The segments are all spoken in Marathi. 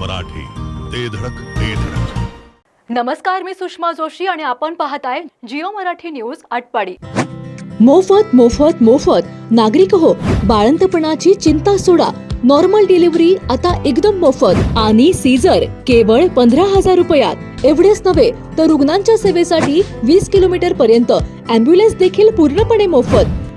मराठी. ते धडक ते धडक. नमस्कार मी सुषमा जोशी आणि आपण पाहताय जिओ मराठी न्यूज आटपाडी. मोफत मोफत मोफत. नागरिक हो बाळंतपणाची चिंता सोडा. नॉर्मल डिलिव्हरी आता एकदम मोफत. आणि सीझर केवळ पंधरा हजार रुपयात. एवढेच नव्हे तर रुग्णांच्या सेवेसाठी वीस किलोमीटर पर्यंत. अँब्युलन्स देखील पूर्णपणे मोफत.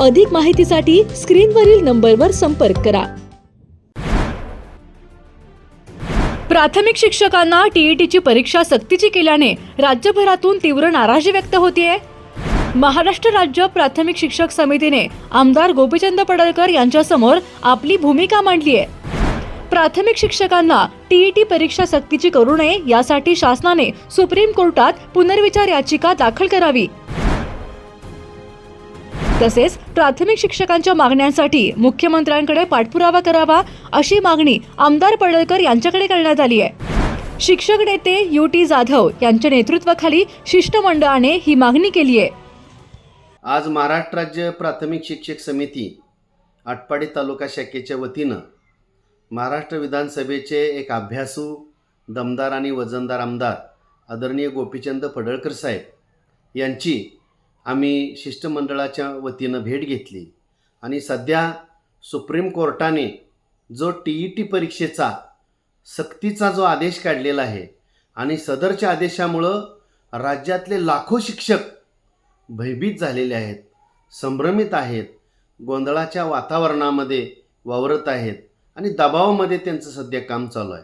अधिक माहितीसाठी स्क्रीनवरील नंबरवर संपर्क करा. प्राथमिक शिक्षकांना टीईटीची परीक्षा सक्तीची केल्याने राज्यभरातून तीव्र नाराजी व्यक्त होतीये. महाराष्ट्र राज्य प्राथमिक शिक्षक समितीने आमदार गोपीचंद पडळकर यांच्यासमोर आपली भूमिका मांडली आहे प्राथमिक शिक्षकांना टीईटी परीक्षा सक्तीची करू नये यासाठी शासनाने सुप्रीम कोर्टात पुनर्विचार याचिका दाखल करावी. तसेच प्राथमिक शिक्षकांच्या मागण्यांसाठी मुख्यमंत्र्यांकडे पाठपुरावा करावा अशी मागणी आमदार पडळकर यांच्याकडे करण्यात आली आहे. शिक्षक नेते यू टी जाधव यांच्या नेतृत्वाखाली शिष्टमंडळाने ही मागणी केली आहे. आज महाराष्ट्र राज्य प्राथमिक शिक्षक समिती आटपाडी तालुका शाखेच्या वतीनं महाराष्ट्र विधानसभेचे एक अभ्यासू दमदार आणि वजनदार आमदार आदरणीय गोपीचंद पडळकर साहेब यांची आम्ही शिष्टमंडळाच्या वतीनं भेट घेतली. आणि सध्या सुप्रीम कोर्टाने जो टी ई टी परीक्षेचा सक्तीचा जो आदेश काढलेला आहे आणि सदरच्या आदेशामुळं राज्यातले लाखो शिक्षक भयभीत झालेले आहेत संभ्रमित आहेत गोंधळाच्या वातावरणामध्ये वावरत आहेत आणि दबावामध्ये त्यांचं सध्या काम चालू आहे.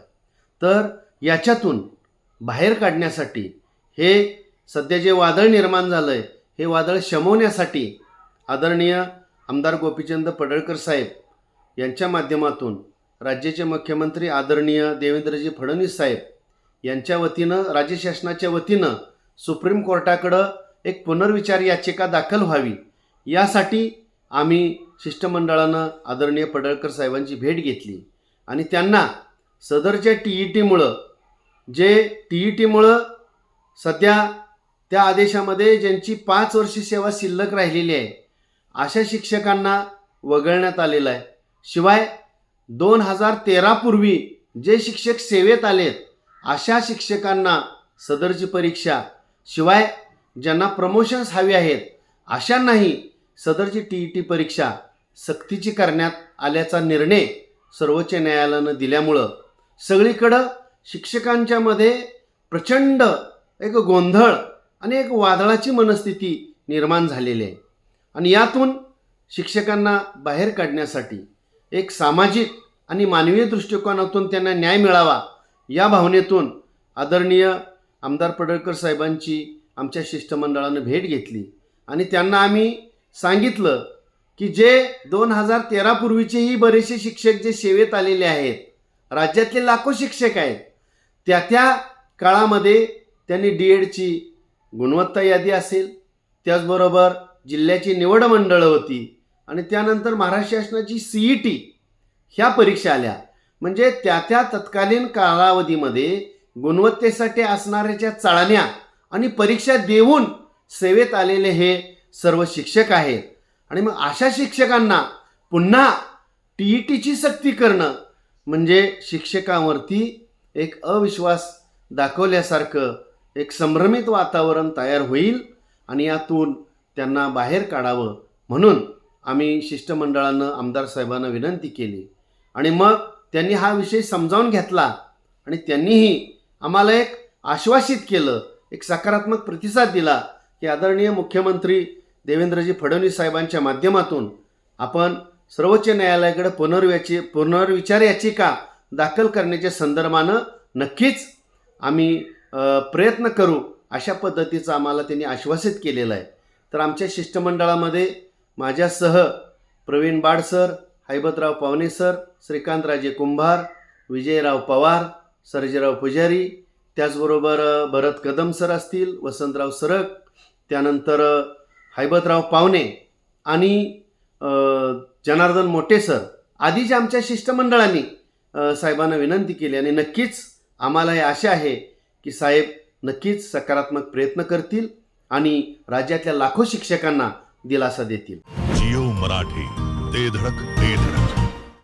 तर याच्यातून बाहेर काढण्यासाठी हे सध्या जे वादळ निर्माण झालं आहे हे वादळ शमवण्यासाठी आदरणीय आमदार गोपीचंद पडळकर साहेब यांच्या माध्यमातून राज्याचे मुख्यमंत्री आदरणीय देवेंद्रजी फडणवीस साहेब यांच्या वतीनं राज्य शासनाच्या वतीनं सुप्रीम कोर्टाकडं एक पुनर्विचार याचिका दाखल व्हावी. यासाठी आम्ही शिष्टमंडळानं आदरणीय पडळकर साहेबांची भेट घेतली. आणि त्यांना सदरच्या टी ई टीमुळं जे टी ई टीमुळं सध्या त्या आदेशामध्ये ज्यांची पाच वर्ष सेवा शिल्लक राहिलेली आहे अशा शिक्षकांना वगळण्यात आलेलं आहे. शिवाय दोन हजार तेरापूर्वी जे शिक्षक सेवेत आलेत अशा शिक्षकांना सदरची परीक्षा शिवाय ज्यांना प्रमोशन्स हवे आहेत अशांनाही सदरची टी ई टी परीक्षा सक्तीची करण्यात आल्याचा निर्णय सर्वोच्च न्यायालयानं दिल्यामुळं सगळीकडं शिक्षकांच्यामध्ये प्रचंड एक गोंधळ आणि एक वादळाची मनस्थिती निर्माण झालेली आहे. आणि यातून शिक्षकांना बाहेर काढण्यासाठी एक सामाजिक आणि मानवीय दृष्टिकोनातून त्यांना न्याय मिळावा या भावनेतून आदरणीय आमदार पडळकर साहेबांची आमच्या शिष्टमंडळानं भेट घेतली. आणि त्यांना आम्ही सांगितलं की जे दोन हजार तेरापूर्वीचेही बरेचसे शिक्षक जे सेवेत आलेले आहेत राज्यातले लाखो शिक्षक आहेत त्या त्या काळामध्ये त्यांनी डी एडची गुणवत्ता यादी असेल त्याचबरोबर जिल्ह्याची निवड मंडळं होती आणि त्यानंतर महाराष्ट्र शासनाची सी ई टी ह्या परीक्षा आल्या. म्हणजे त्या त्या तत्कालीन कालावधीमध्ये गुणवत्तेसाठी असणाऱ्याच्या चाळण्या आणि परीक्षा देऊन सेवेत आलेले हे सर्व शिक्षक आहेत. आणि मग अशा शिक्षकांना पुन्हा टी ई टीची सक्ती करणं म्हणजे शिक्षकांवरती एक अविश्वास दाखवल्यासारखं एक संभ्रमित वातावरण तयार होईल आणि यातून त्यांना बाहेर काढावं म्हणून आम्ही शिष्टमंडळानं आमदार साहेबांना विनंती केली. आणि मग त्यांनी हा विषय समजावून घेतला आणि त्यांनीही आम्हाला एक आश्वासित केलं एक सकारात्मक प्रतिसाद दिला की आदरणीय मुख्यमंत्री देवेंद्रजी फडणवीस साहेबांच्या माध्यमातून आपण सर्वोच्च न्यायालयाकडे पुनर्व्याची पुनर्विचार याचिका दाखल करण्याच्या संदर्भानं नक्कीच आम्ही प्रयत्न करू अशा पद्धतीचं आम्हाला त्यांनी आश्वासित केलेलं आहे. तर आमच्या शिष्टमंडळामध्ये माझ्यासह प्रवीण बाड सर हैबतराव पावणे सर श्रीकांतराजे कुंभार विजयराव पवार सर्जेराव पुजारी त्याचबरोबर भरत कदम सर असतील वसंतराव सरक त्यानंतर हैबतराव पावणे आणि जनार्दन मोटे सर आधीच्या आमच्या शिष्टमंडळांनी साहेबांना विनंती केली आणि नक्कीच आम्हाला हे आशा आहे की साहेब नक्कीच सकारात्मक प्रयत्न करतील आणि राज्यातल्या लाखो शिक्षकांना दिलासा देतील. जिओ मराठी ते धडक ते धडक.